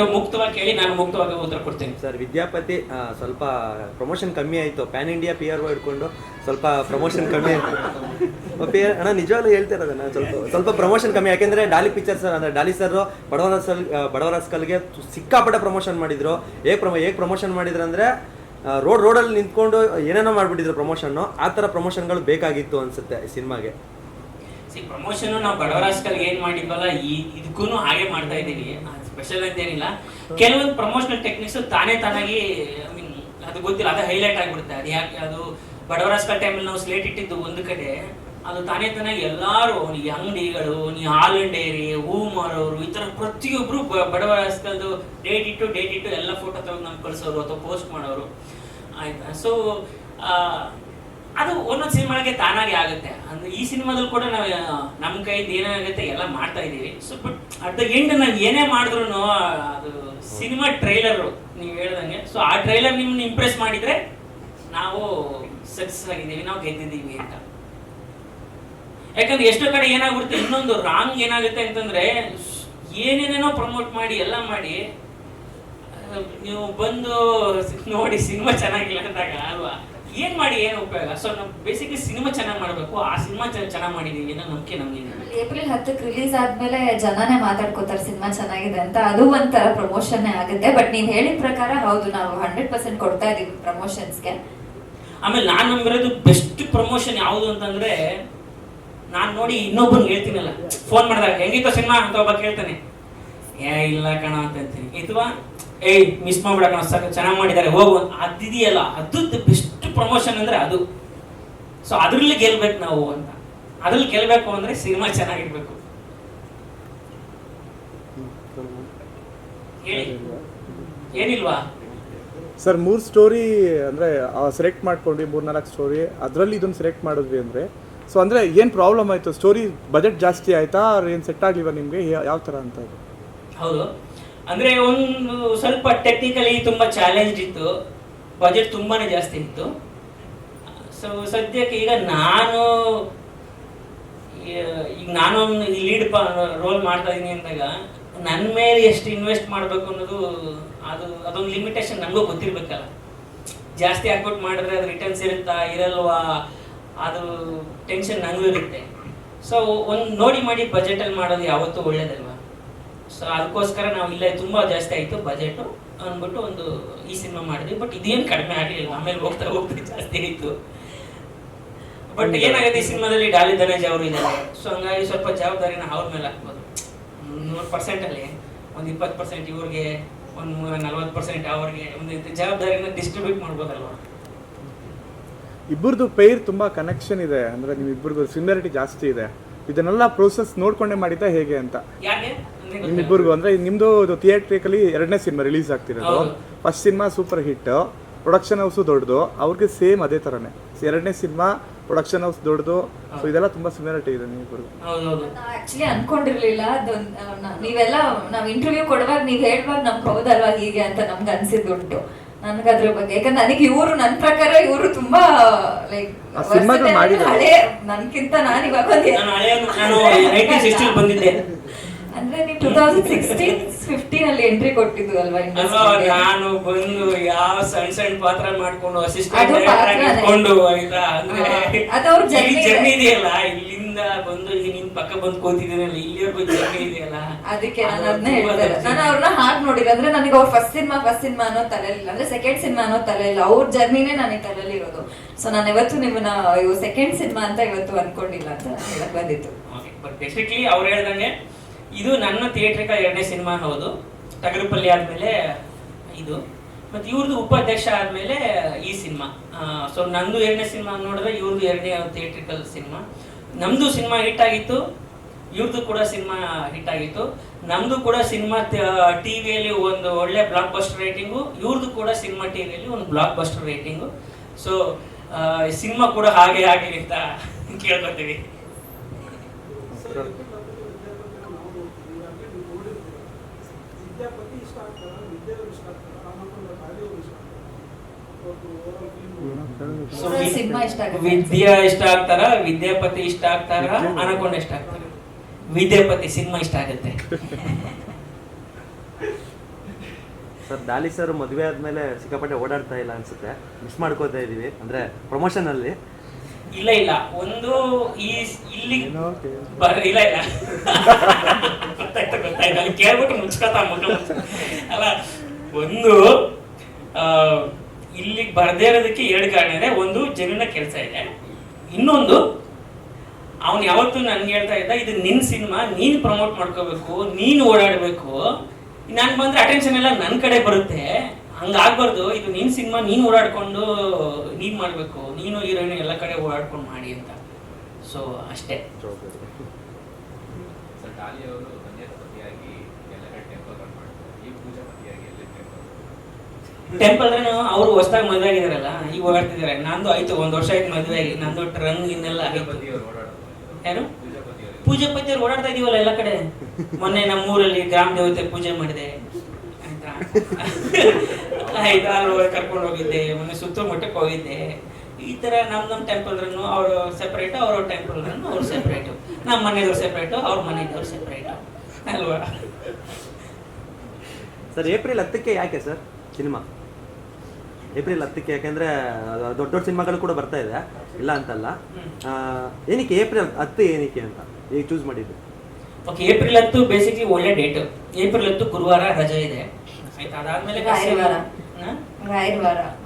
ಮುಕ್ತವಾಗಿ ಕೇಳಿ ನಾನು ಮುಕ್ತವಾಗಿ ಉತ್ತರ ಕೊಡ್ತೀನಿ. ಸರ್ ವಿದ್ಯಾಪತಿ ಆ, ಸ್ವಲ್ಪ ಪ್ರಮೋಷನ್ ಕಮ್ಮಿ ಆಯಿತು. ಪ್ಯಾನ್ ಇಂಡಿಯಾ ಪಿ ಆರ್ ಹಿಡ್ಕೊಂಡು ಸ್ವಲ್ಪ ಪ್ರಮೋಷನ್ ಕಮ್ಮಿ ಆಯಿತು. ಪಿ ಆರ್ ಅಣ್ಣ ನಿಜವಾಗ್ಲೂ ಹೇಳ್ತಿರೋದಣ್ಣ ಸ್ವಲ್ಪ ಸ್ವಲ್ಪ ಪ್ರಮೋಷನ್ ಕಮ್ಮಿ. ಯಾಕೆಂದ್ರೆ ಡಾಲಿ ಪಿಕ್ಚರ್ಸ್ ಅಂದ್ರೆ ಡಾಲಿ ಸರ್ ಬಡವರ ಸಲ್ ಬಡವರ ಸ್ಕಲ್ಗೆ ಸಿಕ್ಕಾಪಟ್ಟೆ ಪ್ರಮೋಷನ್ ಮಾಡಿದ್ರು. ಹೇಗೆ ಪ್ರಮೋ ಹೇಗೆ ಪ್ರಮೋಷನ್ ಮಾಡಿದ್ರು ಅಂದ್ರೆ ರೋಡ್ ರೋಡಲ್ಲಿ ನಿಂತ್ಕೊಂಡು ಏನೇನೋ ಮಾಡಿಬಿಟ್ಟಿದ್ರು ಪ್ರಮೋಷನ್ನು ಆ ಥರ ಪ್ರಮೋಷನ್ಗಳು ಬೇಕಾಗಿತ್ತು ಅನ್ಸುತ್ತೆ ಈ ಸಿನಿಮಾಗೆ. ಸಿ ಪ್ರಮೋಷನ್ ನಾವು ಬಡವರಾಜ್ಕಲ್ಗೆ ಏನ್ ಮಾಡಿದ್ವಲ್ಲ ಈ ಇದಕ್ಕೂ ಹಾಗೆ ಮಾಡ್ತಾ ಇದ್ದೀವಿ. ಸ್ಪೆಷಲ್ ಅಂತ ಏನಿಲ್ಲ. ಕೆಲವೊಂದು ಪ್ರಮೋಷನಲ್ ಟೆಕ್ನಿಕ್ಸ್ ತಾನೇ ತಾನಾಗಿ ಐ ಮೀನ್ ಅದು ಗೊತ್ತಿಲ್ಲ, ಅದು ಹೈಲೈಟ್ ಆಗಿಬಿಡುತ್ತೆ. ಅದು ಯಾಕೆ, ಅದು ಬಡವರಾಸ್ಕಲ್ ಟೈಮಲ್ಲಿ ನಾವು ಸ್ಲೇಟ್ ಇಟ್ಟಿದ್ದು ಒಂದು ಕಡೆ, ಅದು ತಾನೇ ತಾನಾಗಿ ಎಲ್ಲಾರು ಈ ಅಂಗಡಿಗಳು ನೀ ಹಾಲು ಡೈರಿ ಹೂ ಮಾರೋರು ಈ ಥರ ಪ್ರತಿಯೊಬ್ಬರು ಬಡವರಾಸ್ಕಲ್ದು ಡೇಟ್ ಇಟ್ಟು ಡೇಟ್ ಇಟ್ಟು ಎಲ್ಲ ಫೋಟೋ ತೆಗೆದು ನಮ್ಗೆ ಕಳಿಸೋರು ಅಥವಾ ಪೋಸ್ಟ್ ಮಾಡೋರು. ಆಯ್ತಾ? ಸೊ ಅದು ಒಂದೊಂದು ಸಿನಿಮಾಗೆ ತಾನಾಗಿ ಆಗುತ್ತೆ. ಅಂದ್ರೆ ಈ ಸಿನಿಮಾದಲ್ಲಿ ಕೂಡ ನಾವು ನಮ್ಮ ಕೈಯಿಂದ ಏನಾಗುತ್ತೆ, ಎಲ್ಲ ಮಾಡ್ತಾ ಇದ್ದೀವಿ so but at the end ನಾನು ಏನೇ ಮಾಡಿದ್ರು ಅದು ಸಿನಿಮಾ ಟ್ರೈಲರ್ ನೀವು ಹೇಳ್ದಂಗೆ. ಸೊ ಆ ಟ್ರೈಲರ್ ನಿಮ್ಮನ್ನ ಇಂಪ್ರೆಸ್ ಮಾಡಿದ್ರೆ ನಾವು ಸಕ್ಸಸ್ ಆಗಿದ್ದೀವಿ, ನಾವು ಗೆದ್ದಿದ್ದೀವಿ ಅಂತ. ಯಾಕಂದ್ರೆ ಎಷ್ಟೋ ಕಡೆ ಏನಾಗ್ಬಿಡುತ್ತೆ, ಇನ್ನೊಂದು ರಾಂಗ್ ಏನಾಗುತ್ತೆ ಅಂತಂದ್ರೆ, ಏನೇನೇನೋ ಪ್ರಮೋಟ್ ಮಾಡಿ, ಎಲ್ಲ ಮಾಡಿ ನೀವು ಬಂದು ನೋಡಿ ಸಿನಿಮಾ ಚೆನ್ನಾಗಿಲ್ಲ ಅಂದಾಗ ಅಲ್ವಾ? ಏನ್ ಮಾಡಿ ಏನು ಉಪಯೋಗ? ಸೊ ನಾವು ಬೇಸಿಕ್ಲಿ ಸಿನಿಮಾ ಚೆನ್ನಾಗಿ ಮಾಡಬೇಕು ಆ ಸಿನಿಮಾ ಚೆನ್ನಾಗಿ ಮಾಡಿದೀವಿ ಅನ್ನೋ ನಂಬಿಕೆ ನಮ್ಗೆ ಏಪ್ರಿಲ್ ಹತ್ತಕ್ಕೆ ರಿಲೀಸ್ ಆದ್ಮೇಲೆ ಜನನೇ ಮಾತಾಡ್ಕೋತಾರೆ ಸಿನಿಮಾ ಚೆನ್ನಾಗಿದೆ ಅಂತ ಅದು ಒಂಥರ ಪ್ರಮೋಷನ್ ಆಗುತ್ತೆ. ಬಟ್ ನೀವ್ ಹೇಳಿದ ಪ್ರಕಾರ ಹೌದು ನಾವು ಹಂಡ್ರೆಡ್ ಪರ್ಸೆಂಟ್ ಕೊಡ್ತಾ ಇದೀವಿ ಪ್ರಮೋಷನ್ಸ್ಗೆ ಆಮೇಲೆ ನಾನು ನಂಬಿರೋದು ಬೆಸ್ಟ್ ಪ್ರಮೋಷನ್ ಯಾವುದು ಅಂತಂದ್ರೆ ನಾನು ನೋಡಿ ಇನ್ನೊಬ್ಬನ್ ಹೇಳ್ತೀನಲ್ಲ ಫೋನ್ ಮಾಡಿದಾಗ ಹೆಂಗಿತ್ತು ಸಿನಿಮಾ? ಅಂತ ಒಬ್ಬ ಕೇಳ್ತಾನೆ. ಏ ಇಲ್ಲ ಕಣ ಅಂತ ಅಂತೀನಿ ಅಥವಾ ಏಯ್ ಮಿಸ್ ಮಾಡ್ಬಿಡ ಕಣ ಚೆನ್ನಾಗಿ ಮಾಡಿದ್ದಾರೆ ಹೋಗು. ಅದಿದೆಯಲ್ಲ ಅದು ಬೆಸ್ಟ್ ಪ್ರಮೋಷನ್ ಅಂದ್ರೆ ಅದು. ಸೊ ಅದ್ರಲ್ಲಿ ಗೆಲ್ಬೇಕು ನಾವು ಅಂತ. ಅದ್ರಲ್ಲಿ ಗೆಲ್ಬೇಕು ಅಂದ್ರೆ ಸಿನಿಮಾ ಚೆನ್ನಾಗಿರ್ಬೇಕು. ಏನಿಲ್ವಾ? ಸರ್ ಮೂರು ಸ್ಟೋರಿ ಅಂದರೆ ಸೆಲೆಕ್ಟ್ ಮಾಡ್ಕೊಂಡ್ವಿ ಮೂರು ನಾಲ್ಕು ಸ್ಟೋರಿ ಅದರಲ್ಲಿ ಇದನ್ನು ಸೆಲೆಕ್ಟ್ ಮಾಡಿದ್ವಿ ಅಂದರೆ ಸೊ ಅಂದರೆ ಏನು ಪ್ರಾಬ್ಲಮ್ ಆಯಿತು? ಸ್ಟೋರಿ ಬಜೆಟ್ ಜಾಸ್ತಿ ಆಯಿತಾ ಏನು ಸೆಟ್ ಆಗಲಿಲ್ಲ ನಿಮಗೆ? ಯಾವ ಥರ ಅಂತ ಹೌದು. ಅಂದ್ರೆ ಒಂದು ಸ್ವಲ್ಪ ಟೆಕ್ನಿಕಲಿ ತುಂಬಾ ಚಾಲೆಂಜ್ ಇತ್ತು. ಬಜೆಟ್ ತುಂಬಾನೇ ಜಾಸ್ತಿ ಇತ್ತು. ಸೊ ಸದ್ಯಕ್ಕೆ ಈಗ ನಾನು ಈಗ ನಾನು ಲೀಡ್ ರೋಲ್ ಮಾಡ್ತಾ ಇದೀನಿ ಅಂದಾಗ ನನ್ನ ಮೇಲೆ ಎಷ್ಟು ಇನ್ವೆಸ್ಟ್ ಮಾಡಬೇಕು ಅನ್ನೋದು ಅದು, ಅದೊಂದು ಲಿಮಿಟೇಷನ್ ನನಗೂ ಗೊತ್ತಿರ್ಬೇಕಲ್ಲ. ಜಾಸ್ತಿ ಹಾಕ್ಬಿಟ್ಟು ಮಾಡಿದ್ರೆ ಅದು ರಿಟರ್ನ್ಸ್ ಇರುತ್ತಾ, ಇರಲ್ವಾ, ಅದು ಟೆನ್ಷನ್ ನನಗೂ ಇರುತ್ತೆ. ಸೊ ಒಂದು ನೋಡಿ ಮಾಡಿ ಬಜೆಟಲ್ಲಿ ಮಾಡೋದು ಯಾವತ್ತೂ ಒಳ್ಳೇದಲ್ವಾ? ಸೊ ಅದಕ್ಕೋಸ್ಕರ ನಾವು ಇಲ್ಲೇ ತುಂಬ ಜಾಸ್ತಿ ಆಯಿತು ಬಜೆಟು ಅಂದ್ಬಿಟ್ಟು ಒಂದು ಈ ಸಿನಿಮಾ ಮಾಡಿದ್ವಿ. ಬಟ್ ಇದೇನು ಕಡಿಮೆ ಆಗಲಿಲ್ಲ. ಆಮೇಲೆ ಹೋಗ್ತಾ ಹೋಗ್ತಾ ಜಾಸ್ತಿ ಆಯ್ತು. ಬಟ್ ಏನಾಗುತ್ತೆ ಈ ಸಿನಿಮಾದಲ್ಲಿ ಡಾಲಿ ಧನಂಜಯ ಅವರು ಇದ್ದಾರೆ? ಸೊ ಹಂಗಾಗಿ ಸ್ವಲ್ಪ ಜವಾಬ್ದಾರಿನ ಅವ್ರ ಮೇಲೆ ಹಾಕ್ಬೋದು. ನೂರು ಪರ್ಸೆಂಟ್ ಅಲ್ಲಿ ಒಂದು ಇಪ್ಪತ್ತು ಪರ್ಸೆಂಟ್ ಇವ್ರಿಗೆ ಒಂದು ನೂರ ನಲ್ವತ್ತು ಪರ್ಸೆಂಟ್ ಅವ್ರಿಗೆ ಒಂದು ಜವಾಬ್ದಾರಿನ ಡಿಸ್ಟ್ರಿಬ್ಯೂಟ್ ಮಾಡ್ಬೋದಲ್ವಾ? ಇಬ್ಬರದು ಪೇರ್ ತುಂಬಾ ಕನೆಕ್ಷನ್ ಇದೆ. ಅಂದ್ರೆ ನೀವು ಇಬ್ಬರಿಗೂ ಸಿಮಿಲಾರಿಟಿ ಜಾಸ್ತಿ ಇದೆ. ಇದನ್ನೆಲ್ಲ ಪ್ರೋಸೆಸ್ ನೋಡ್ಕೊಂಡೇ ಮಾಡಿದ್ದ ಹೇಗೆ ಅಂತ? ಯಾಕೆ? ಅಂದ್ರೆ ನಿಮ್ದು ನಿಮ್ಮಿಬ್ಬರಿಗೂ ಅಂದರೆ ನಿಮ್ಮದು ಥಿಯೇಟ್ರಿಕಲಿ ಎರಡನೇ ಸಿನಿಮಾ ರಿಲೀಸ್ ಆಗ್ತಿರೋದು. First cinema super hit production house ದೊಡ್ಡದು ಅವ್ರಿಗೆ ಸೇಮ್ ಅದೇ ಥರನೇ ಎರಡನೇ ಸಿನಿಮಾ ಪ್ರೊಡಕ್ಷನ್ ಹೌಸ್ ದೊಡ್ಡದು. ಸೊ ಇದೆಲ್ಲ ತುಂಬಾ ಸಿಮಿಲಾರಿಟಿ ಇದೆ ನೀವು ಹೌದೌದು. ಆಕ್ಚುಲಿ ಅನ್ಕೊಂಡಿರ್ಲಿಲ್ಲ. ನೀವೆಲ್ಲ ನಾವ್ ಇಂಟರ್ವ್ಯೂ ಕೊಡುವಾಗ ನೀವ್ ಹೇಳುವಾಗ ನಮ್ಗೆ ಹೌದಲ್ವಾ ಹೀಗೆ ಅಂತ ನಮ್ಗೆ ಅನ್ಸಿದ್ದುಂಟು. ನನ್ಗೆ ಅದ್ರ ಬಗ್ಗೆ. ಯಾಕಂದ್ರೆ ನನಗೆ ಇವರು ನನ್ನ ಪ್ರಕಾರ ಇವರು ತುಂಬಾ ಲೈಕ್. ಹಳೆ ನನ್ಕಿಂತ ನಾನು ಇವಾಗ ಬಂದಿದ್ದೆ. ಅಂದ್ರೆ ನೀವು ಟೂ ತೌಸಂಡ್ ಸಿಕ್ಸ್ಟೀನ್ ಫಿಫ್ಟೀನ್ ಅಲ್ಲಿ ಎಂಟ್ರಿ ಕೊಟ್ಟಿದ್ದು ಅಲ್ವಾ ಅಲ್ವಾ ನಾನು ಬಂದು ಯಾವ ಸಣ್ಣ ಸಣ್ಣ ಪಾತ್ರ ಮಾಡ್ಕೊಂಡು ಅಸಿಸ್ಟೆಂಟ್. ಇಟ್ಕೊಂಡು ಆಯ್ತಾ? ಅಂದ್ರೆ ಜರ್ನಿ ಇದೆಯಲ್ಲ ಇಲ್ಲಿಂದ ಬಂದು ನಿನ್ ಪಕ್ಕ ಬಂದು ಕೂತಿದ್ದೀನಲ್ಲ ಇಲ್ಲಿವರೆಗೂ ಜರ್ನಿ ಇದೆಯಲ್ಲ? ಅದಕ್ಕೆ ನಾನು ಅದನ್ನ ಹೇಳ್ತಾರೆ ನಾನು ಅವ್ರನ್ನ ಹಾಗೆ ನೋಡಿದ್ರೆ ಅಂದ್ರೆ ನನಗೆ ಅವ್ರ ಫಸ್ಟ್ ಸಿನಿಮಾ ಫಸ್ಟ್ ಸಿನಿಮಾ ಅನ್ನೋ ತಲೆಯಲ್ಲಿ ಅಂದ್ರೆ ಸೆಕೆಂಡ್ ಸಿನಿಮಾ ಅನ್ನೋ ತಲೆಯಲ್ಲಿ ಅವ್ರ ಜರ್ನಿನೇ ನನಗೆ ತಲೆಯಲ್ಲಿ ಇರೋದು. ಸೊ ನಾನು ಇವತ್ತು ನಿಮ್ಮನ್ನ ಸೆಕೆಂಡ್ ಸಿನಿಮಾ ಅಂತ ಇವತ್ತು ಅನ್ಕೊಂಡಿಲ್ಲ ಅಂತ ಹೇಳಕ್ ಬಂದಿತ್ತು ಬಟ್ ಬೇಸಿಕ್ಲಿ ಅವ್ರು ಹೇಳ್ದಂಗೆ ಇದು ನನ್ನ ಥಿಯೇಟ್ರಿಕಲ್ ಎರಡನೇ ಸಿನಿಮಾ ಹೌದು. ಟಗರುಪಲ್ಲಿ ಆದಮೇಲೆ ಇದು. ಮತ್ತೆ ಇವ್ರದ್ದು ಉಪಾಧ್ಯಕ್ಷ ಆದಮೇಲೆ ಈ ಸಿನಿಮಾ. ಸೊ ನಂದು ಎರಡನೇ ಸಿನಿಮಾ ನೋಡಿದ್ರೆ ಇವ್ರದ್ದು ಎರಡನೇ ಥಿಯೇಟ್ರಿಕಲ್ ಸಿನಿಮಾ. ನಮ್ದು ಸಿನಿಮಾ ಹಿಟ್ ಆಗಿತ್ತು. ಇವ್ರದ್ದು ಕೂಡ ಸಿನಿಮಾ ಹಿಟ್ ಆಗಿತ್ತು. ನಮ್ದು ಕೂಡ ಸಿನಿಮಾ ಟಿವಿಯಲ್ಲಿ ಒಂದು ಒಳ್ಳೆ ಬ್ಲಾಕ್ ಬಸ್ಟರ್ ರೇಟಿಂಗು ಇವ್ರದ್ದು ಕೂಡ ಸಿನಿಮಾ ಟಿವಿಯಲ್ಲಿ ಒಂದು blockbuster rating so cinema ಕೂಡ ಹಾಗೆ ಆಗಲಿ ಅಂತ ಕೇಳ್ಕೊತೀವಿ ವಿದ್ಯಾಪತಿ ಇಷ್ಟ ಆಗ್ತಾರ ವಿದ್ಯಾರು ಇಷ್ಟ ಆಗ್ತಾರ ರಾಮಕುಂಡ ಕಾಳಿಯವರು ಇಷ್ಟ ಆಗ್ತಾರ ಸೊ. ವಿದ್ಯಾ ಇಷ್ಟ ಆಗ್ತಾರ ವಿದ್ಯಾಪತಿ ಇಷ್ಟ ಆಗ್ತಾರ ಅನಕೊಂಡ ಇಷ್ಟ ಆಗ್ತಾರ. ವಿದ್ಯಾಪತಿ ಸಿನಿಮಾ ಇಷ್ಟ ಆಗುತ್ತೆ. ಸರ್ ಡಾಲಿ ಸರ್ ಮದುವೆ ಆದ್ಮೇಲೆ ಸಿಕ್ಕಾಪಟ್ಟೆ ಓಡಾಡ್ತಾ ಇಲ್ಲ ಅನ್ಸುತ್ತೆ. ಮಿಸ್ ಮಾಡ್ಕೋತಾ ಇದೀವಿ. ಅಂದ್ರೆ ಪ್ರಮೋಷನ್ ಅಲ್ಲಿ. ಇಲ್ಲ ಇಲ್ಲ. ಒಂದು ಈ ಇಲ್ಲಿ ಇಲ್ಲ ಇಲ್ಲ. ಗೊತ್ತಾಯ್ತು ಗೊತ್ತಾಯ್ತು. ಅಲ್ಲಿ ಕೇಳ್ಬಿಟ್ಟು ಮುಚ್ಕೋತಾ ಮಕ್ಕಳು ಅಲ್ಲ ಒಂದು ಬರ್ದೇ ಇರೋದಕ್ಕೆ ಎರಡು ಕಾರಣ ಇದೆ ಒಂದು ಜನನ ಕೆಲಸ ಇದೆ. ಇನ್ನೊಂದು, ಅವನು ಯಾವತ್ತೂ ನನ್ಗೆ ಹೇಳ್ತಾ ಇದ್ದ, ಇದು ನಿನ್ನ ಸಿನಿಮಾ, ನೀನು ಪ್ರಮೋಟ್ ಮಾಡ್ಕೋಬೇಕು, ನೀನು ಓಡಾಡಬೇಕು. ನಾನು ಬಂದ್ರೆ ಅಟೆನ್ಷನ್ ಎಲ್ಲ ನನ್ನ ಕಡೆ ಬರುತ್ತೆ. ಹಂಗಾಗ್ಬಾರ್ದು. ಇದು ನಿನ್ನ ಸಿನಿಮಾ, ನೀನು ಓಡಾಡ್ಕೊಂಡು ನೀನ್ ಮಾಡಬೇಕು. ನೀನು ಹೀರೋಯಿನ್ ಎಲ್ಲ ಕಡೆ ಓಡಾಡ್ಕೊಂಡು ಮಾಡಿ ಅಂತ. ಸೊ ಅಷ್ಟೇ. ಅವರು ಕನ್ಯಾ ಪತಿಯಾಗಿ ಎಲ್ಲ ಕಡೆ ಟೆಂಪಲ್ ರನ್ ಅವ್ರು ಹೊಸದಾಗಿ ಮದುವೆ ಆಗಿದಾರಲ್ಲ ಈಗ ಓಡಾಡ್ತಿದ್ದಾರೆ ನಂದು ಆಯ್ತು ಒಂದ್ ವರ್ಷ ಆಯ್ತು ಮದುವೆ ಆಗಿ. ನಂದು ಟ್ರಂಗ್ ಇನ್ನೆಲ್ಲ ಯಾರು? ಪೂಜಾ ಪತಿಯವರು ಓಡಾಡ್ತಾ ಇದೀವಲ್ಲ ಎಲ್ಲ ಕಡೆ. ಮೊನ್ನೆ ನಮ್ಮ ಊರಲ್ಲಿ ಗ್ರಾಮ ದೇವತೆ ಪೂಜೆ ಮಾಡಿದೆ. ಆಯ್ತಾ? ಕರ್ಕೊಂಡು ಹೋಗಿದ್ದೆ. ಮೊನ್ನೆ ಸುತ್ತಮುಟ್ಟಕ್ಕೆ ಹೋಗಿದ್ದೆ. ಈ ತರ ನಮ್ ನಮ್ ಟೆಂಪಲ್ ರನ್ನು ಅವರು ಸೆಪರೇಟ್ ಅವ್ರ ಟೆಂಪಲ್ ರನ್ನು ಅವ್ರು ಸೆಪರೇಟ್ ನಮ್ಮ ಮನೆಯವ್ರು ಸೆಪರೇಟ್ ಅವ್ರ ಮನೆಯವ್ರು ಸೆಪರೇಟ್ ಅಲ್ವಾ? ಸರ್ ಏಪ್ರಿಲ್ ಹತ್ತಕ್ಕೆ ಯಾಕೆ ಸರ್? ಸಿನಿಮಾ. ಏಪ್ರಿಲ್ ಹತ್ತಕ್ಕೆ ಯಾಕೆಂದ್ರೆ ದೊಡ್ಡ ದೊಡ್ಡ ಸಿನಿಮಾಗಳು ಕೂಡ ಬರ್ತಾ ಇದೆ. ಇಲ್ಲ ಅಂತಲ್ಲ. ಏನಕ್ಕೆ ಏಪ್ರಿಲ್ ಹತ್ತು ಏನಕ್ಕೆ ಅಂತ? ಈಗ ಚೂಸ್ ಮಾಡಿದ್ದು. ಓಕೆ ಏಪ್ರಿಲ್ ಹತ್ತು ಬೇಸಿಕ್ಲಿ ಒಳ್ಳೆ ಡೇಟ್ ಏಪ್ರಿಲ್ ಹತ್ತು ಗುರುವಾರ ರಜೆ ಇದೆ. ಆಯ್ತಾ? ಅದಾದ್ಮೇಲೆ ರಾಯವಾರ.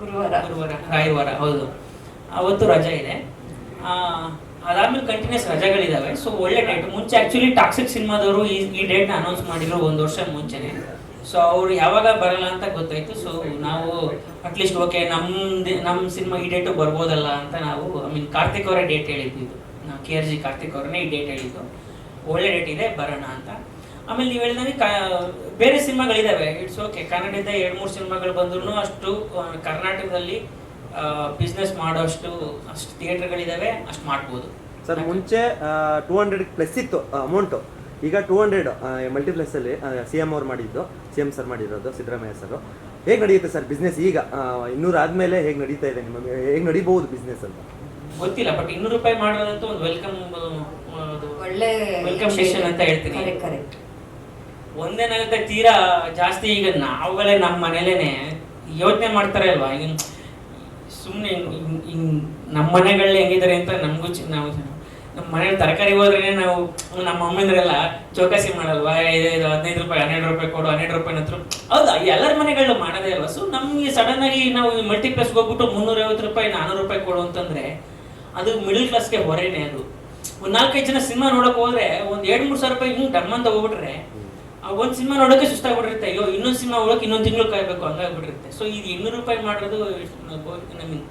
ಗುರುವಾರ. ಗುರುವಾರ ರಾಯವಾರ ಹೌದು. ಅವತ್ತು ರಜೆ ಇದೆ. ಆ, ಅದಾದ್ಮೇಲೆ ಕಂಟಿನ್ಯೂಸ್ ರಜೆಗಳಿದಾವೆ. ಸೊ ಒಳ್ಳೆ ಡೇಟ್ ಮುಂಚೆ ಆಕ್ಚುಲಿ ಟಾಕ್ಸಿಕ್ ಸಿನಿಮಾದವರು ಈ ಈ ಡೇಟ್ನ ಅನೌನ್ಸ್ ಮಾಡಿದ್ರು ಒಂದು ವರ್ಷ ಮುಂಚೆನೆ. ಸೊ ಅವ್ರು ಯಾವಾಗ ಬರಲ್ಲ ಅಂತ ಗೊತ್ತಾಯ್ತು. ಸೊ ನಾವು ಅಟ್ಲೀಸ್ಟ್ ಓಕೆ ನಮ್ದು ನಮ್ಮ ಸಿನಿಮಾ ಈ ಡೇಟು ಬರ್ಬೋದಲ್ಲ ಅಂತ ನಾವು ಐ ಮೀನ್ ಕಾರ್ತಿಕ್ ಅವರೇ ಡೇಟ್ ಹೇಳಿದ್ದು. ಇದು ಕೆ ಆರ್ ಜಿ ಕಾರ್ತಿಕ್ ಅವರನ್ನೇ ಈ ಡೇಟ್ ಹೇಳಿದ್ದು. ಒಳ್ಳೆ ಡೇಟ್ ಇದೆ, ಬರೋಣ ಅಂತ. ಆಮೇಲೆ ನೀವು ಹೇಳಿದಂಗೆ ಕ ಬೇರೆ ಸಿನಿಮಾಗಳಿದ್ದಾವೆ ಇಟ್ಸ್ ಓಕೆ ಕನ್ನಡದ ಎರಡು ಮೂರು ಸಿನಿಮಾಗಳು ಬಂದ್ರೂ ಅಷ್ಟು ಕರ್ನಾಟಕದಲ್ಲಿ ಬಿಸ್ನೆಸ್ ಮಾಡೋಷ್ಟು ಅಷ್ಟು ಥಿಯೇಟರ್ಗಳಿದ್ದಾವೆ ಅಷ್ಟು ಮಾಡ್ಬೋದು. ಸರ್, ಮುಂಚೆ ಟೂ ಹಂಡ್ರೆಡ್ ಪ್ಲಸ್ ಇತ್ತು ಅಮೌಂಟು ಈಗ ಟೂ ಹಂಡ್ರೆಡ್ ಮಲ್ಟಿಪ್ಲೆಕ್ಸಲ್ಲಿ ಸಿ ಎಂ ಅವ್ರು ಮಾಡಿದ್ದು ಸಿ ಎಂ ಸರ್ ಮಾಡಿರೋದು ಸಿದ್ದರಾಮಯ್ಯ ಸರ್ ಹೇಗೆ ನಡೆಯುತ್ತೆ ಸರ್ ಬಿಸ್ನೆಸ್ ಈಗ? ಇನ್ನೂರು ಆದಮೇಲೆ ಹೇಗೆ ನಡೀತಾ ಇದೆ ನಿಮ್ಮ ಹೇಗೆ ನಡೀಬಹುದು ಬಿಸ್ನೆಸ್ ಅಂತ? ಗೊತ್ತಿಲ್ಲ ಬಟ್ ಇನ್ನೂರು ರೂಪಾಯಿ ಮಾಡೋದಂತೂ ಒಂದು ವೆಲ್ಕಮ್ ಒಳ್ಳೆ ವೆಲ್ಕಮ್ ಸೆಷನ್ ಅಂತ ಹೇಳ್ತೀನಿ. ಒಂದೇನಾಗುತ್ತೆ ತೀರಾ ಜಾಸ್ತಿ ಈಗ ನಾವುಗಳೇ ನಮ್ಮ ಮನೇಲೇನೆ ಯೋಚನೆ ಮಾಡ್ತಾರೆ ಅಲ್ವಾ? ಸುಮ್ಮನೆ ನಮ್ಮ ಮನೆಗಳಲ್ಲಿ ಹೆಂಗಿದ್ದಾರೆ ಅಂತ ನಮಗೂ ನಾವು ನಮ್ಮ ಮನೇಲಿ ತರಕಾರಿ ಹೋದ್ರೆ ನಾವು, ನಮ್ಮ ಅಮ್ಮಂದ್ರೆಲ್ಲ ಚೌಕಾಸಿ ಮಾಡಲ್ವಾ? ಇದು ಹದಿನೈದು ರೂಪಾಯಿ, ಹನ್ನೆರಡು ರೂಪಾಯಿ ಕೊಡು, ಹನ್ನೆರಡು ರೂಪಾಯಿ ನಂತರ ಹೌದಾ? ಎಲ್ಲರ ಮನೆಗಳು ಮಾಡೋದೇ ಅಲ್ವಾ? ಸೊ ನಮಗೆ ಸಡನ್ ಆಗಿ ನಾವು ಮಲ್ಟಿಪ್ಲಸ್ಗೆ ಹೋಗ್ಬಿಟ್ಟು ಮುನ್ನೂರೈವತ್ತು ರೂಪಾಯಿ ನಾನ್ನೂರು ರೂಪಾಯಿ ಕೊಡು ಅಂತಂದ್ರೆ, ಅದು ಮಿಡಲ್ ಕ್ಲಾಸ್ಗೆ ಹೊರೇನೆ ಅದು. ಒಂದು ನಾಲ್ಕೈದು ಜನ ಸಿನಿಮಾ ನೋಡಕ್ ಹೋದ್ರೆ, ಒಂದ್ ಎರಡು, ಮೂರು ಸಾವಿರ ರೂಪಾಯಿ ಹಿಂಗೆ ಡಮ್ ಅಂತ ಹೋಗ್ಬಿಟ್ರೆ, ಆ ಒಂದು ಸಿನಿಮಾ ನೋಡೋಕೆ ಸುಸ್ತಾಗ್ಬಿಟ್ಟಿರುತ್ತೆ. ಅಯ್ಯೋ, ಇನ್ನೊಂದು ಸಿನಿಮಾ ಹೋಗಕ್ಕೆ ಇನ್ನೊಂದು ತಿಂಗಳು ಕಾಯ್ಬೇಕು, ಹಂಗಾಗ್ಬಿಟ್ಟಿರುತ್ತೆ. ಸೊ ಇದು ಇನ್ನೂರು ರೂಪಾಯಿ ಮಾಡಿರೋದು ಐ ಮೀನ್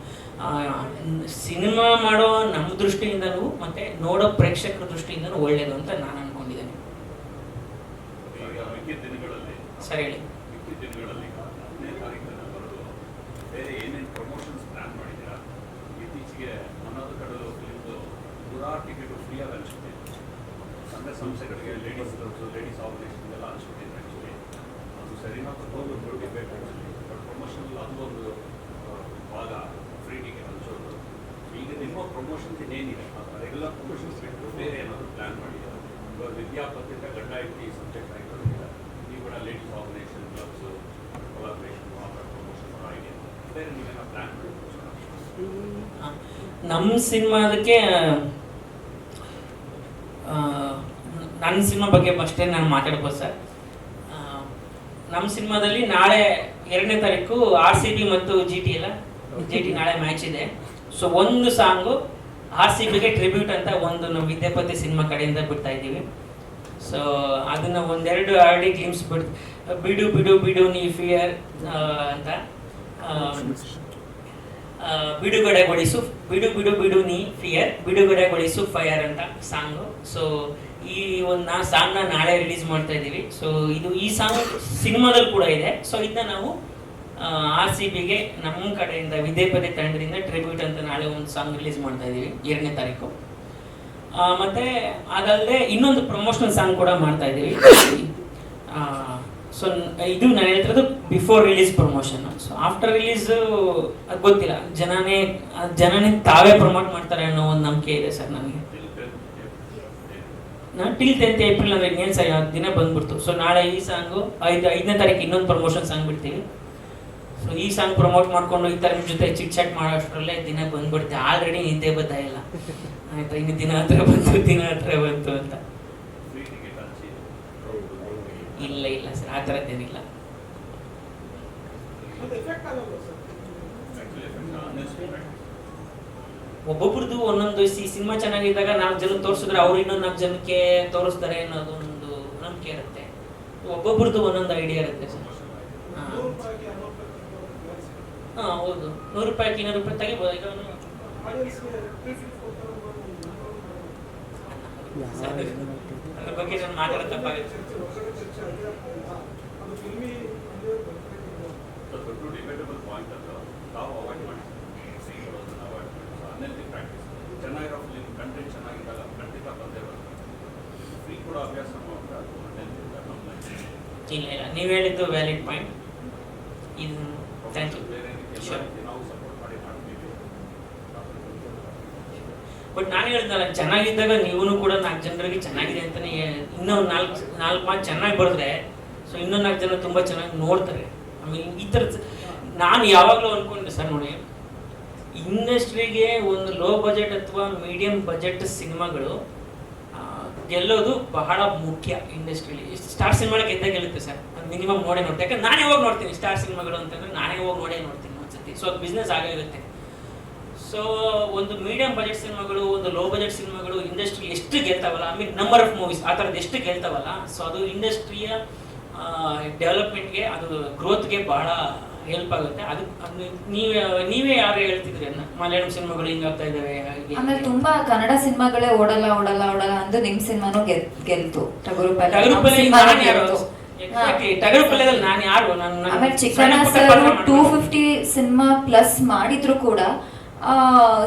ಸಿನಿಮಾ ಮಾಡೋ ನಮ್ಮ ದೃಷ್ಟಿಯಿಂದಲೂ ಮತ್ತೆ ನೋಡೋ ಪ್ರೇಕ್ಷಕರ ದೃಷ್ಟಿಯಿಂದಲೂ ಒಳ್ಳೇದು ಅಂತ ನಾನು ಅನ್ಕೊಂಡಿದ್ದೇನೆ. ಸರಿ ಹೇಳಿ. ಸಂಸ್ಥೆಗಳಿಗೆ ಲೇಡೀಸ್ ಲೇಡೀಸ್ ಆರ್ಗನೈಸೇಷನ್ ಎಲ್ಲ ಆ್ಯಕ್ಚುಲಿ ಅದು ಸರಿನಾ ಆ್ಯಕ್ಚುಲಿ ಬಟ್ ಪ್ರಮೋಷನ್ ಅದು ಒಂದು ಭಾಗ. ಟಿಕೆಟ್ ಹಂಚೋದು ಈಗ ನಿಮ್ಮ ಪ್ರಮೋಷನ್ಸ್ ಇನ್ನೇನಿದೆ ರೆಗ್ಯುಲರ್ ಪ್ರಮೋಷನ್ಸ್ ಬಿಟ್ಟು ಬೇರೆ ಏನಾದರೂ ಪ್ಲಾನ್ ಮಾಡಿದ್ದಾರೆ? ಇವಾಗ ವಿದ್ಯಾಪತ್ರಿಕ ಗಂಡ ಐತಿ ಸಬ್ಜೆಕ್ಟ್ ಆಗಿರೋದಿಲ್ಲ ನೀವು ಕೂಡ ಲೇಡೀಸ್ ಆರ್ಗನೈಸೇಷನ್ ಕ್ಲಬ್ಸ್ ಕೊಲಾಬ್ರೇಷನ್ ಆ ಪ್ರಮೋಷನ್ ಆಗಿದೆ ಬೇರೆ ನೀವೇನೋ ಪ್ಲಾನ್ ಮಾಡಿ ನಮ್ಮ ಸಿನಿಮಾದಕ್ಕೆ ನನ್ನ ಸಿನಿಮಾ ಬಗ್ಗೆ ಫಸ್ಟೇ ನಾನು ಮಾತಾಡ್ಬೋದು ಸರ್? ನಮ್ಮ ಸಿನಿಮಾದಲ್ಲಿ ನಾಳೆ ಎರಡನೇ ತಾರೀಕು ಆರ್ ಸಿ ಬಿ ಮತ್ತು ಜಿ ಟಿ ಎಲ್ಲ ಜಿ ಟಿ ನಾಳೆ ಮ್ಯಾಚ್ ಇದೆ. ಸೊ ಒಂದು ಸಾಂಗು ಆರ್ ಸಿ ಬಿಗೆ ಟ್ರಿಬ್ಯೂಟ್ ಅಂತ ಒಂದು ನಮ್ಮ ವಿದ್ಯಾಪತಿ ಸಿನಿಮಾ ಕಡೆಯಿಂದ ಬಿಡ್ತಾ ಇದ್ದೀವಿ. ಸೊ ಅದನ್ನ ಒಂದೆರಡು ಆಡಿ ಗ್ಲಿಮ್ಸ್ ಬಿಡ್ ಬಿಡು ಬಿಡು ಬಿಡು, ನೀ ಫಿಯರ್ ಅಂತ. ಬಿಡುಗಡೆಗೊಳಿಸು, ಬಿಡು ಬಿಡು ಬಿಡು, ನೀ ಫಿಯರ್ ಬಿಡುಗಡೆಗೊಳಿಸು ಫೈರ್ ಅಂತ ಸಾಂಗು ಸೊ ಈ ಒಂದು ನಾ ಸಾಂಗ್ನ ನಾಳೆ ರಿಲೀಸ್ ಮಾಡ್ತಾ ಇದ್ದೀವಿ. ಸೊ ಇದು ಈ ಸಾಂಗ್ ಸಿನಿಮಾದಲ್ಲಿ ಕೂಡ ಇದೆ. ಸೊ ಇದನ್ನ ನಾವು ಆರ್ ಸಿ ಬಿಗೆ ನಮ್ಮ ಕಡೆಯಿಂದ ವಿದ್ಯಾಪತಿ ತಂಡದಿಂದ ಟ್ರಿಬ್ಯೂಟ್ ಅಂತ ನಾಳೆ ಒಂದು ಸಾಂಗ್ ರಿಲೀಸ್ ಮಾಡ್ತಾ ಇದ್ದೀವಿ ಎರಡನೇ ತಾರೀಕು. ಮತ್ತೆ ಅದಲ್ಲದೆ ಇನ್ನೊಂದು ಪ್ರಮೋಷನಲ್ ಸಾಂಗ್ ಕೂಡ ಮಾಡ್ತಾ ಇದ್ದೀವಿ ಸೊ, ಇದು ನಾನು ಹೇಳ್ತಿರೋದು before release promotion so after release ಅದು ಗೊತ್ತಿಲ್ಲ. ಜನನೇ ಜನನೇ ತಾವೇ ಪ್ರಮೋಟ್ ಮಾಡ್ತಾರೆ ಅನ್ನೋ ಒಂದು ನಂಬಿಕೆ ಇದೆ ಸರ್ ನನಗೆ ನಾನು ಟಿಲ್ ಟೆಂತ್ ಏಪ್ರಿಲ್ ಅಂದ್ರೆ ಇನ್ನೇನು ಸರಿ ದಿನ ಬಂದ್ಬಿಡ್ತು. ಸೊ ನಾಳೆ ಈ ಸಾಂಗು ಐದು, ಐದನೇ ತಾರೀಕು ಇನ್ನೊಂದು ಪ್ರಮೋಷನ್ ಸಾಂಗ್ ಬಿಡ್ತೀವಿ. ಸೊ ಈ ಸಾಂಗ್ ಪ್ರಮೋಟ್ ಮಾಡ್ಕೊಂಡು ಈ ನಿಮ್ಮ ಜೊತೆ ಚಿಟ್ ಚಾಟ್ ಮಾಡೋಷ್ಟರಲ್ಲೇ ದಿನ ಬಂದ್ಬಿಡುತ್ತೆ ಆಲ್ರೆಡಿ ನಿದ್ದೆ ಬದ್ದ ಇಲ್ಲ. ಆಯ್ತಾ, ಇನ್ನು ದಿನ ಹತ್ರ ಬಂತು, ದಿನ ಹತ್ರ ಬಂತು ಅಂತ. ಇಲ್ಲ ಇಲ್ಲ ಸರ್, ಆ ಥರದ್ದೇನಿಲ್ಲ ಒಬ್ಬೊಬ್ರದ್ದು ಒಂದೊಂದು, ಈ ಸಿನಿಮಾ ಚೆನ್ನಾಗಿದ್ದಾಗ ನಾಲ್ಕು ಜನ ತೋರಿಸಿದ್ರೆ ಅವ್ರು ಇನ್ನೊಂದು ನಾಲ್ಕು ಜನಕ್ಕೆ ತೋರಿಸ್ತಾರೆ ಅನ್ನೋದೊಂದು ನಂಬಿಕೆ ಇರುತ್ತೆ. ಒಬ್ಬೊಬ್ರದ್ದು ಒಂದೊಂದು ಐಡಿಯಾ ಇರುತ್ತೆ ಸರ್. ಹಾ. ಹೌದು. ನೂರು ರೂಪಾಯಿ ಇನ್ನೂರು ರೂಪಾಯಿ ತೆಗಿಬೋದು. ಈಗ ಅದ್ರ ಬಗ್ಗೆ ನಾನು ಮಾತಾಡೋದು ತಪ್ಪಾಗುತ್ತೆ. ಚೆನ್ನಾಗಿರೋ ಫಿಲಿಮ್ ಕಂಟೆಂಟ್ ಚೆನ್ನಾಗಿದ್ದಾಗ ಖಂಡಿತ ಬಂದೇ ಫ್ರೀ ಕೂಡ ಅಭ್ಯಾಸ ಇಲ್ಲ ಇಲ್ಲ. ನೀವು ಹೇಳಿದ್ದು ವ್ಯಾಲಿಡ್ ಪಾಯಿಂಟ್ ಇದು ಥ್ಯಾಂಕ್ ಯು ಬಟ್ ನಾನು ಹೇಳಿದ್ನಲ್ಲ ಚೆನ್ನಾಗಿದ್ದಾಗ ನೀವು ಕೂಡ ನಾಲ್ಕು ಜನರಿಗೆ ಚೆನ್ನಾಗಿದೆ ಅಂತಾನೆ ಇನ್ನೊಂದು ಇನ್ನೂ ನಾಲ್ಕು ನಾಲ್ಕು ಮಾತು ಚೆನ್ನಾಗಿ ಬರೆದ್ರೆ ಸೊ ಇನ್ನೊಂದು ನಾಲ್ಕು ಜನ ತುಂಬ ಚೆನ್ನಾಗಿ ನೋಡ್ತಾರೆ. ಆಮೇಲೆ ಈ ಥರ ನಾನು ಯಾವಾಗಲೂ ಅನ್ಕೊಂಡೆ, ಸರ್ ನೋಡಿ ಇಂಡಸ್ಟ್ರಿಗೆ ಒಂದು ಲೋ ಬಜೆಟ್ ಅಥವಾ ಮೀಡಿಯಂ ಬಜೆಟ್ ಸಿನಿಮಾಗಳು ಗೆಲ್ಲೋದು ಬಹಳ ಮುಖ್ಯ ಇಂಡಸ್ಟ್ರಿಲಿ ಸ್ಟಾರ್ ಸಿನಿಮಾಗೆ ಗೆದ್ದೇ ಗೆಲ್ಲುತ್ತೆ, ಸರ್? ಮಿನಿಮಮ್ ನೋಡೇ ನೋಡ್ತೀನಿ ಯಾಕಂದ್ರೆ ನಾನೇ ಹೋಗಿ ನೋಡ್ತೀನಿ ಸ್ಟಾರ್ ಸಿನಿಮಾಗಳು ಅಂತಂದ್ರೆ ನಾನೇ ಹೋಗಿ ನೋಡೇ ನೋಡ್ತೀನಿ. ಒಂದ್ಸತಿ ಸೊ ಅದು ಬಿಸ್ನೆಸ್ ಆಗೇ ಇರುತ್ತೆ. ಸೊ ಒಂದು ಮೀಡಿಯಂ ಬಜೆಟ್ ಸಿನಿಮಾಗಳು ಒಂದು ಲೋ ಬಜೆಟ್ ಸಿನಿಮಾಗಳು ಇಂಡಸ್ಟ್ರಿ ಎಷ್ಟು ಗೆಲ್ತಾವಲ್ಲ I mean number of movies ಆ ಥರದ್ದು ಎಷ್ಟು ಗೆಲ್ತಾವಲ್ಲ ಸೊ ಅದು ಇಂಡಸ್ಟ್ರಿಯ ಡೆವಲಪ್ಮೆಂಟ್ಗೆ ಅದು ಗ್ರೋತ್ಗೆ ಬಹಳ ಹೆಲ್ಪ್ ಆಗುತ್ತೆ. ಅದು ನೀವೇ ನೀವೇ ಯಾರು ಹೇಳ್ತಿದ್ರಿ ಅನ್ನ ಮಲಯಾಳಂ ಸಿನಿಮಾಗಳು ಹಿಂಗಾಗ್ತಾ ಇದಾವೆ ಆಮೇಲೆ ತುಂಬಾ ಕನ್ನಡ ಸಿನಿಮಾಗಳೇ ಓಡಲ್ಲ ಓಡಲ್ಲ ಓಡಲ್ಲ ಅಂದು ನಿಮ್ ಸಿನಿಮಾನು ಗೆಲ್ತು. ಟಗರು ಪಲ್ಲೆ. ಟಗರು ಪಲ್ಯದಲ್ಲಿ ನಾನು ಯಾರು? ಆಮೇಲೆ sir two fifty cinema plus ಮಾಡಿದ್ರು ಕೂಡ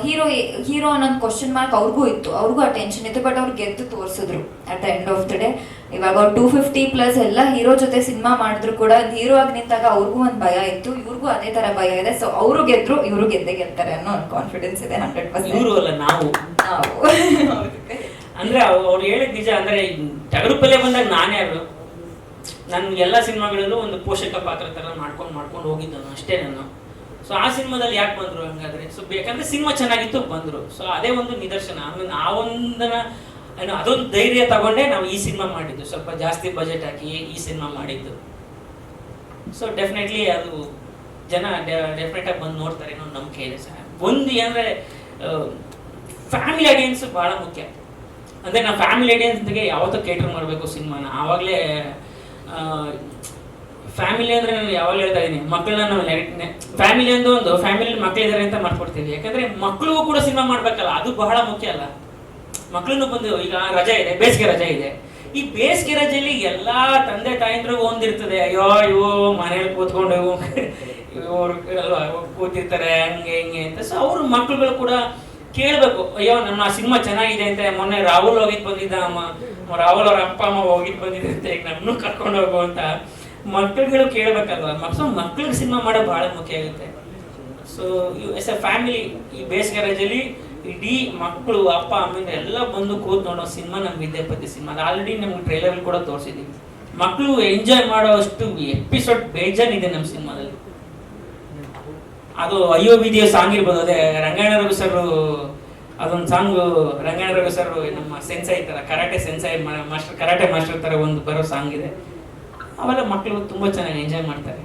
ಹೀರೋ ಹೀರೋ ಅನ್ನೋ ಕ್ವಶನ್ ಮಾರ್ಕ್ ಅವ್ರಿಗೂ ಇತ್ತು. ಅವ್ರಿಗೂ ಆ ಟೆನ್ಷನ್ ಇತ್ತು ಬಟ್ ಅವ್ರು ಗೆದ್ದು ತೋರಿಸಿದ್ರು at the end of the day ಇವಾಗ ಅವ್ರು ಟೂ ಫಿಫ್ಟಿ ಪ್ಲಸ್ ಎಲ್ಲ ಹೀರೋ ಜೊತೆ ಸಿನಿಮಾ ಮಾಡಿದ್ರು ಕೂಡ ಹೀರೋ ಆಗಿ ನಿಂತಾಗ ಅವ್ರಿಗೂ ಒಂದು ಭಯ ಇತ್ತು. ಇವ್ರಿಗೂ ಅದೇ ತರ ಭಯ ಇದೆ. ಸೊ ಅವರು ಗೆದ್ರು ಇವರು ಗೆದ್ದೇ ಗೆಲ್ತಾರೆ ಅನ್ನೋ ಒಂದು ಕಾನ್ಫಿಡೆನ್ಸ್ ಇದೆ ಹಂಡ್ರೆಡ್ ಇವರು ಪರ್ಸೆಂಟ್ ಅಲ್ಲ ನಾವು. ನಾವು. ಅಂದ್ರೆ ಅವ್ರು ಹೇಳಿದ್ ನಿಜ ಅಂದ್ರೆ ಟಗರು ಪಲ್ಯ ಬಂದಾಗ ನಾನೇ ಯಾರು? ನನ್ನ ಎಲ್ಲ ಸಿನಿಮಾಗಳಲ್ಲೂ ಒಂದು ಪೋಷಕ ಪಾತ್ರ ತರ ಮಾಡ್ಕೊಂಡು ಮಾಡ್ಕೊಂಡು ಹೋಗಿದ್ದನು ಅಷ್ಟೇ ನಾನು. ಸೊ ಆ ಸಿನಿಮಾದಲ್ಲಿ ಯಾಕೆ ಬಂದ್ರು ಹಂಗಾದ್ರೆ? ಸೊ ಬೇಕಂದ್ರೆ ಸಿನಿಮಾ ಚೆನ್ನಾಗಿತ್ತು, ಬಂದ್ರು. ಸೊ ಅದೇ ಒಂದು ನಿದರ್ಶನ. ಆಮೇಲೆ ಆ ಒಂದನ ಏನು, ಅದೊಂದು ಧೈರ್ಯ ತಗೊಂಡೇ ನಾವು ಈ ಸಿನಿಮಾ ಮಾಡಿದ್ದು. ಸ್ವಲ್ಪ ಜಾಸ್ತಿ ಬಜೆಟ್ ಹಾಕಿ ಈ ಸಿನಿಮಾ ಮಾಡಿದ್ದು. ಸೊ ಡೆಫಿನೆಟ್ಲಿ ಅದು ಜನ ಡೆಫಿನೆಟ್ ಬಂದು ನೋಡ್ತಾರೆ ಅನ್ನೋ ನಂಬಿಕೆ ಇದೆ ಸರ್. ಒಂದು ಏನಂದ್ರೆ ಫ್ಯಾಮಿಲಿ ಆಡಿಯನ್ಸ್ ಬಹಳ ಮುಖ್ಯ. ಅಂದ್ರೆ ನಾವು ಫ್ಯಾಮಿಲಿ ಆಡಿಯನ್ಸ್ಗೆ ಯಾವತ್ತೂ ಕೇಟರ್ ಮಾಡಬೇಕು ಸಿನಿಮಾನ. ಆವಾಗಲೇ ಫ್ಯಾಮಿಲಿ ಅಂದ್ರೆ ನಾನು ಯಾವಾಗ ಹೇಳ್ತಾ ಇದ್ದೀನಿ ಮಕ್ಕಳನ್ನ ನಾವು ಫ್ಯಾಮಿಲಿ ಅಂತ ಒಂದು ಫ್ಯಾಮಿಲಿ ಮಕ್ಕಳಿದ್ದಾರೆ ಅಂತ ಮಾಡ್ಕೊಡ್ತೀವಿ ಯಾಕಂದ್ರೆ ಮಕ್ಕಳಿಗೂ ಕೂಡ ಸಿನಿಮಾ ಮಾಡ್ಬೇಕಲ್ಲ, ಅದು ಬಹಳ ಮುಖ್ಯ ಅಲ್ಲ. ಮಕ್ಕಳನ್ನು ಬಂದು, ಈಗ ರಜೆ ಇದೆ, ಬೇಸಿಗೆ ರಜೆ ಇದೆ. ಈ ಬೇಸಿಗೆ ರಜೆಯಲ್ಲಿ ಎಲ್ಲಾ ತಂದೆ ತಾಯಂದ್ರಿಗೂ ಒಂದಿರ್ತದೆ, ಅಯ್ಯೋ ಅಯ್ಯೋ ಮನೇಲಿ ಕೂತ್ಕೊಂಡು ಅಲ್ವಾ, ಕೂತಿರ್ತಾರೆ, ಹಂಗೆ ಹಿಂಗೆ ಅಂತ. ಸೊ ಅವ್ರ ಮಕ್ಕಳುಗಳು ಕೂಡ ಕೇಳ್ಬೇಕು, ಅಯ್ಯೋ, ನಮ್ಮ ಸಿನಿಮಾ ಚೆನ್ನಾಗಿದೆ ಅಂತ ಮೊನ್ನೆ ರಾಹುಲ್ ಹೋಗಿದ್ ಬಂದಿದ್ದ, ಅಮ್ಮ, ರಾಹುಲ್ ಅವ್ರ ಅಪ್ಪ, ಅಮ್ಮ ಹೋಗಿದ್ ಬಂದಿದೆ ಅಂತ ಈಗ ನಮ್ಮನ್ನು ಕರ್ಕೊಂಡು ಹೋಗು ಅಂತ ಮಕ್ಕಳುಗಳು ಕೇಳ್ಬೇಕಲ್ವಾ? ಮಕ್ಳು ಮಕ್ಳಿಗೆ ಸಿನಿಮಾ ಮಾಡೋದು ಬಹಳ ಮುಖ್ಯ ಆಗುತ್ತೆ. ಸೊ ಎಸ್ ಎ ಫ್ಯಾಮಿಲಿ ಈ ಬೇಸಿಗೆ ರಜೆಯಲ್ಲಿ ಇಡೀ ಮಕ್ಕಳು ಅಪ್ಪ ಅಮ್ಮಿಂದ ಎಲ್ಲ ಬಂದು ಕೂತ್ ನೋಡೋ ಸಿನಿಮಾ ನಮ್ಮ ವಿದ್ಯಾಪತಿ ಸಿನಿಮಾ. ಅದು ಆಲ್ರೆಡಿ ನಮ್ಗೆ ಟ್ರೈಲರ್ ಕೂಡ ತೋರಿಸಿದ್ದೀವಿ ಮಕ್ಕಳು ಎಂಜಾಯ್ ಮಾಡೋ ಅಷ್ಟು ಎಪಿಸೋಡ್ ಬೇಜಾನಿದೆ ನಮ್ಮ ಸಿನಿಮಾದಲ್ಲಿ ಅದು ಅಯ್ಯೋ ವಿಧಿಯ ಸಾಂಗ್ ಇರ್ಬೋದು. ಅದೇ ರಂಗಾಯಣ ರಘು ಸರ್ ಅದೊಂದು ಸಾಂಗ್ ರಂಗಾಯಣ ರಘು ಸರ್ ನಮ್ಮ ಸೆನ್ಸೈ ತರ, karate sensei master, karate master ತರ ಒಂದು ಬರೋ ಸಾಂಗ್ ಇದೆ. ಅವೆಲ್ಲ ಮಕ್ಕಳು ತುಂಬಾ ಚೆನ್ನಾಗಿ ಎಂಜಾಯ್ ಮಾಡ್ತಾರೆ.